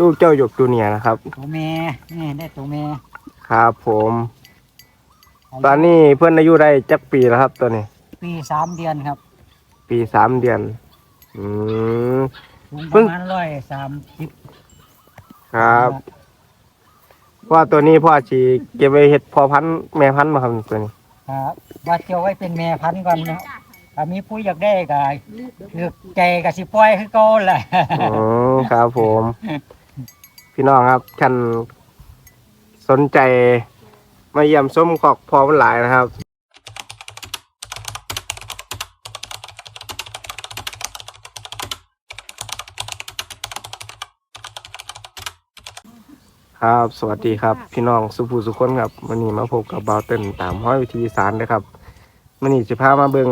ลูกเจ้าหยกจูเนียร์นะครับ ตัวแม่นี่ได้ตัวแม่ครับผม ตอนนี้เพื่อนอายุได้จักปีแล้วครับ ตัวนี้ ปีสามเดือนครับปีสามเดือน อืม สูงเพิ่ประง มาณร้อยสามสิบครับเพราะว่าตัวนี้พ่อชีเก็บไว้เห็ดพอพันธุ์แม่พันธุ์มาครับตัวนี้ ครับว่าเจียวไว้เป็นแม่พันธุ์ก่อนนะถ้ามีผู้อยากได้ก็เลือกใจกับสิปล่อยคือเก่าแหละ อืมครับผม พี่น้องครับท่นสนใจมาเยี่ยมส้มขอกพอมันหลายนะครับครับ สวัสดีครับ พี่น้องสุภูสุคนครับวันนี้มาพบกับบาวเต้นตามห้อยวิธีสารนะครับวันนี้จะพามาเบิง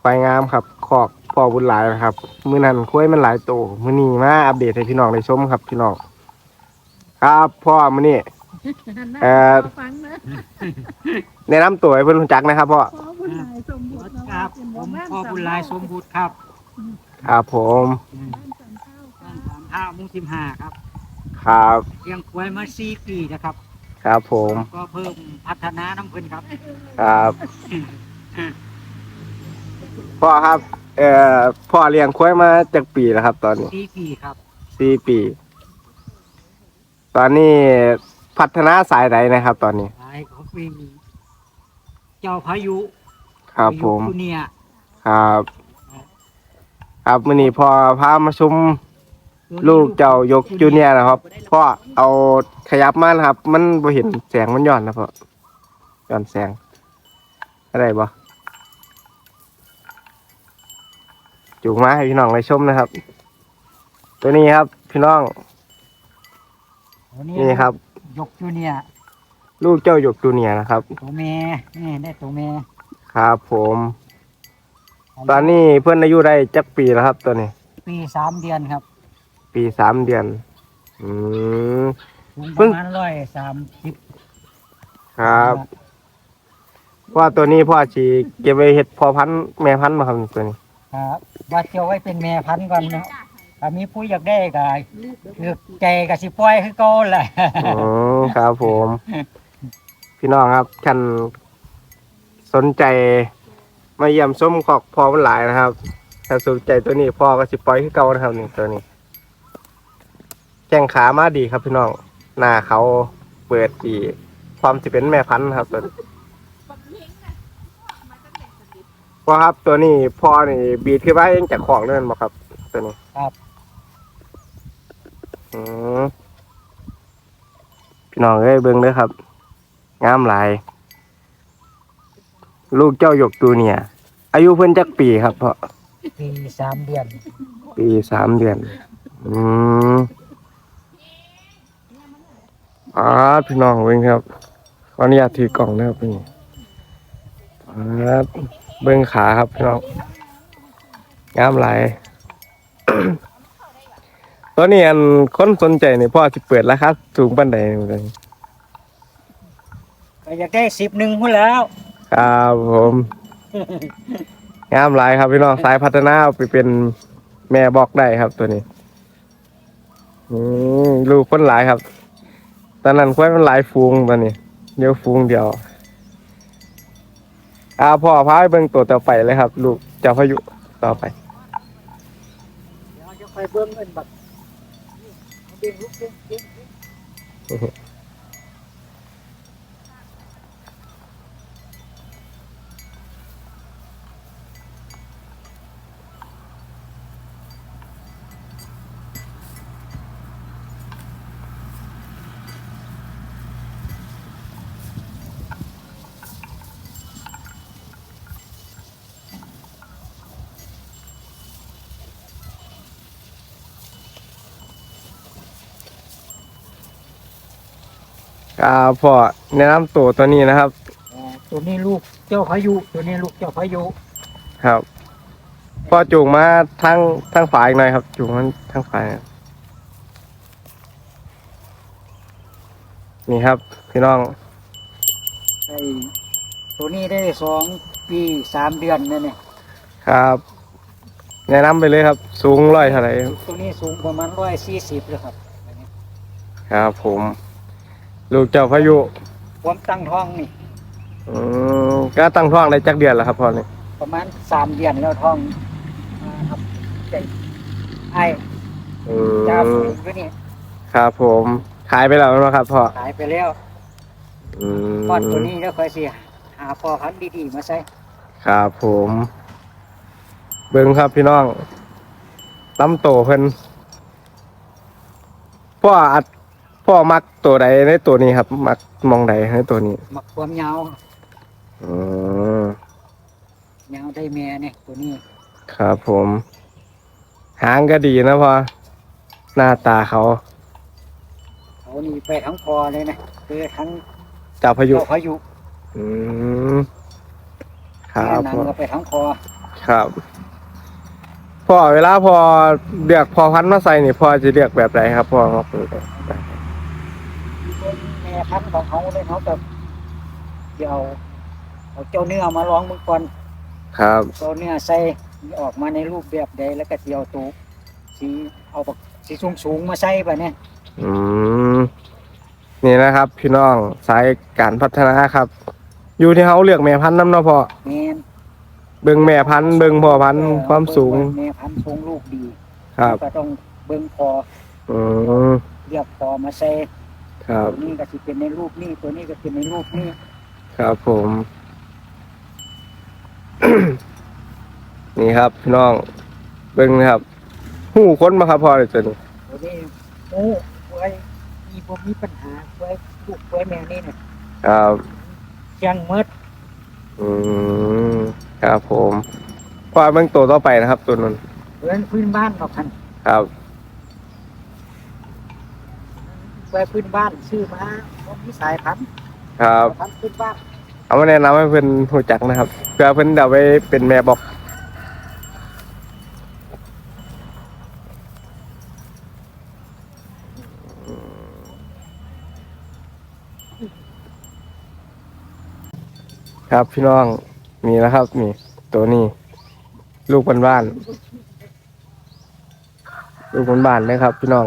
ควายงามครับขอก อบุญหลายนะครับมือนั้นคุ้ยมันหลายโตมือนี้มาอัปเดตให้พี่น้องได้ชมครับพี่น้องครับพ่อมือนี้เอ่อฟังนะแนะนำตัวให้เพื่อนรู้จักนะครับพ่อขอบุญหลายสมบูรณ์ครับผมพ่อบุญหลายสมบูรณ์ครับครับผมอืมบ้านสามท่าหมุงสิมห้าครับ ครับเลี้ยงควายมาสี่ปีนะครับ ครับผม ก็เพิ่มพัฒนาน้ำเพิ่นครับ ครับพ่อครับ เอ่อพ่อเลี้ยงคุ้ยมาจากปีแล้วครับ ตอนนี้สี่ปีครับ สี่ปี ตอนนี้พัฒนาสายใดนะครับ ตอนนี้หลายเขาเป็นเจ้าพายุครับผมพายุตัวเนี่ยครับ ครับมื่อนี้พอพามาชมตัวลูกเจ้ายกจูเนียร์นะครับพ่อเอาขยับมานะครับ มันบ่เห็นแสงมันย้อนนะพ่อย้อนแสงอะไรบ่ จูงมาให้พี่น้องได้ชมนะครับ ตัวนี้ครับ พี่น้อง ตัวนี่ครับ ยกจูเนียร์ลูกเจ้ายกจูเนียร์นะครับ ตัวแม่นี่ได้ตัวแม่ครับผม ตอนนี้เพื่อนอายุได้จักปีแล้วครับ ตัวนี้ ปีสามเดือนครับปีสามเดือน อืม สูงปเพิ่งระมาณร้อยสามสิบครับเพราะว่าตัวนี้พ่อชีเก็บไว้เห็ดพอพันธุ์แม่พันธุ์มาครับตัวนี้ ครับว่าเจียวไว้เป็นแม่พันธุ์ก่อนนะถ้ามีผู้อยากได้ก็เลือกใจกับสิปล่อยคือเก่าแหละ อืมครับผม พี่น้องครับท่านสนใจ มาเยี่ยมส้มขอกพอมันหลายนะครับถ้าสนใจตัวนี้พ่อก็สิปล่อยขึ้นเก่านะครับนี่ตัวนี้แข้งขามาดีครับพี่น้องหน้าเขาเปิดดีความสิเป็นแม่พันธุ์ครับตัวนี้ พ่อครับตัวนี้พ่อนี่บีดขึ้นมาเองจากของนั่นบ่ครับ ตัวนี้ครับ อืมพี่น้องเอ้ยเบิ่งเด้อครับ งามหลาย ลูกเจ้าหยกตัวเนี่ย อายุเพิ่นจักปีครับพ่อปีสามเดือน ปีสามเดือน อืมอ๋อพี่น้องเบิ่งครับขออนุญาตถือกล่องนะครับ นี่อ๋อเบิ่งขาครับพี่น้องงามหลายตัวนี้อันคนสนใจนี่พ่อสิเปิดราคาสูงปานใดเหมือนกันก็อยากได้สิบหนึ่งพุ่นแล้ว ครับผมงามหลายครับพี่น้องสายพัฒนาเอาไปเป็นแม่บอกได้ครับตัวนี้อืมลูกคนหลายครับ ตอนนั้นควายมันหลายฟูงตอนนี้เดียวฟูงเดียว อาพ่อพาไปเบิ่งตัวต่อไปเลยครับ ลูกเจ้าพายุต่อไปเดี๋ยวจะไปเบิ้งเงินบัตรเบิ้งลูกเบิ้งเบิ้ง อ่าพ่อแนะนำตัวตัวนี้นะครับ อ่าตัวนี้ลูกเจ้าพายุ ตัวนี้ลูกเจ้าพายุครับพ่อจูงมาทั้งทั้งฝ่ายหน่อยครับ จูงมันทั้งฝ่ายนะนี่ครับ พี่น้องไอ้ตัวนี้ได้สองปีสามเดือนเนี่ยเนี่ยครับ แนะนำไปเลยครับ สูงร้อยเท่าไหร่ครับตัวนี้สูงประมาณร้อยสี่สิบเลยครับ ครับผม ลูกเจ้าพายุผมตั้งท้องนี่ อืมก็ตั้งท้องได้จักเดือนแล้วครับพ่อนี่ประมาณสามเดือนแล้วท้องอ่าครับใจไอ้อืจ้าฝูมงก็นี่ครับผมขายไปแล้วนะครับพ่อขายไปแล้วอืมพอดตัวนี้แล้วค่อยสิหาพ่อพันธุ์ดีๆมาใส่ครับผม เบิ้งครับพี่น้องลำโตเพิ่นพ่ออัด พ่อมักตัวใดในตัวนี้ครับ มักมองใดในตัวนี้หมักความยาวอืมยาวได้แม่เนี่ยตัวนี้ครับผม หางก็ดีนะพ่อหน้าตาเขาเขานี่ไปทั้งพอเลยนะคือทั้งจับพายุเจ้าพายุอืมครับแม่นางพ่อก็ไปทั้งพอครับ พ่อเวลาพอเลือกพอพันธุ์มาใส่นี่พ่อจะเลือกแบบไหนครับพ่อครับ เป็นแม่พันธุ์ของเขาเลยเขาแบบเดี๋ยวเอาเจ้าเนื้อมาลองมึงก่อนครับเจ้าเนื้อใส่ออกมาในรูปแบบใดแล้วก็เตียวตูสีเอาแบบสีสูงสูงๆมาใส่ไปเนี่ยอืมนี่นะครับ พี่น้องสายการพัฒนาครับ อยู่ที่เขาเลือกแม่พันธุ์น้ำเนาะพ่อแม่นเบิ่งแม่พันธุ์เบิ่งพ่อพันธุ์ความสูงแม่พันธุ์ทรงลูกดีครับ ก็ต้องเบิ่งพออืมเรียกพอมาใส่ ครับ ตัวนี้ก็สิเป็นในรูปนี้ตัวนี้ก็เป็นในรูปนี้ครับผม นี่ครับพี่น้องเบิ่งนะครับหูค้นมาครับพ่อเลยจ้ะนี่ตัวนี้โอ้ไว้มีบ่มีปัญหาไว้ลูกไว้แม่นี่เนี่ยครับยังเมิดอืมครับผมพ่อเบิ่งตัวต่อไปนะครับ ตัวนั้นเพื่อนพื้นบ้านเราพันครับ ไว้พื้นบ้านซื้อมาบ่มีสายพันธุ์ครับ พันธุ์พื้นบ้านเอามาแนะนำให้เพิ่นรู้จักนะครับเพื่อเพิ่นเดี๋ยวไปเป็นแม่บอกครับพี่น้องมีแล้วครับนี่ตัวนี้ ลูกบ้านบ้านๆลูกบ้านบ้านๆเลยครับ พี่น้อง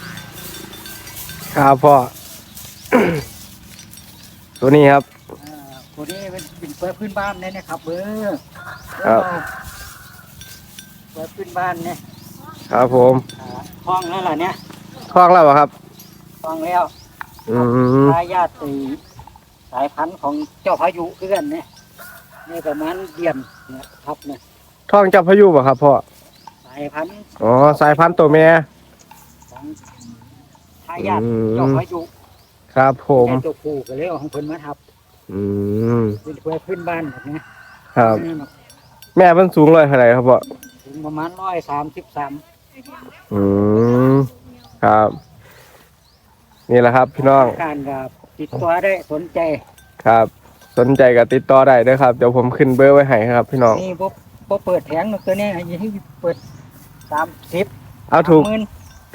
ครับพ่อ ตัวนี้ครับ อ่าตัวนี้เป็นเป็นไว้พื้นบ้านเนี่ยนะครับเบอร์ครับไว้พื้นบ้านเนี่ยครับผมอ่าห้องแล้วล่ะเนี่ยคล้องแล้วเหรอครับ ห้องแล้วอืมทายาทตีสายพันธุ์ของเจ้าพายุเพื่อนเนี่ยนี่ประมาณเดือนเนี่ยครับเนี่ยท้องจับพายุป่ะครับพ่อ สายพันธุ์อ๋อสายพันธุ์ตัวแม่ของทายาทอืมเจ้าพายุครับผมแต่ตัวผู้ก็เลยเอาของเพิ่นมาทับอืมเป็นเพื่อพื้นบ้านแบบนี้ครับนี่เนาะแม่เพิ่นสูงร้อยเท่าไหร่ครับพ่อถึงประมาณร้อยสามสิบสามอืมครับ นี่แหละครับ พี่น้องการกับติดตัวได้สนใจครับ สนใจก็ติดต่อได้เด้วยครับเดี๋ยวผมขึ้นเบอร์ไว้ให้ครับ พี่น้องนี่บ่บ่เปิดแผงตัวนี้ให้ให้เปิดสามสิบเอาถูกหมื่น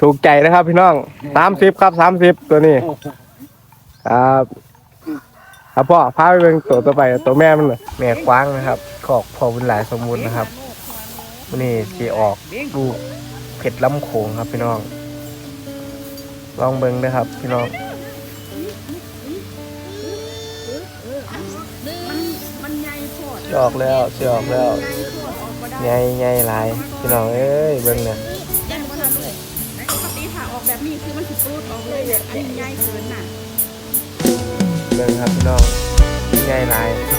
ถูกใจนะครับ พี่น้องสามสิบครับสามสิบตัวนี้ครับครับพ่อพาไปเป็นตัวต่อไปตัวแม่มันเลยแม่กว้างนะครับขอกพอบุญหลายสมบูรณ์นะครับวันนี้สีออกลูกเผ็ดล้ำโขงครับพี่น้อง ลองเบิ้งนะครับ พี่น้องมันมันใหญ่โพดสีออกแล้วสีออกแล้วใหญ่โพดออกมาได้ใหญ่ใหญ่หลายพี่น้องเอ้ยเบิ้งเนี่ย เลยอันนี้ใหญ่เกินน่ะ เบิ้งครับพี่น้องใหญ่หลาย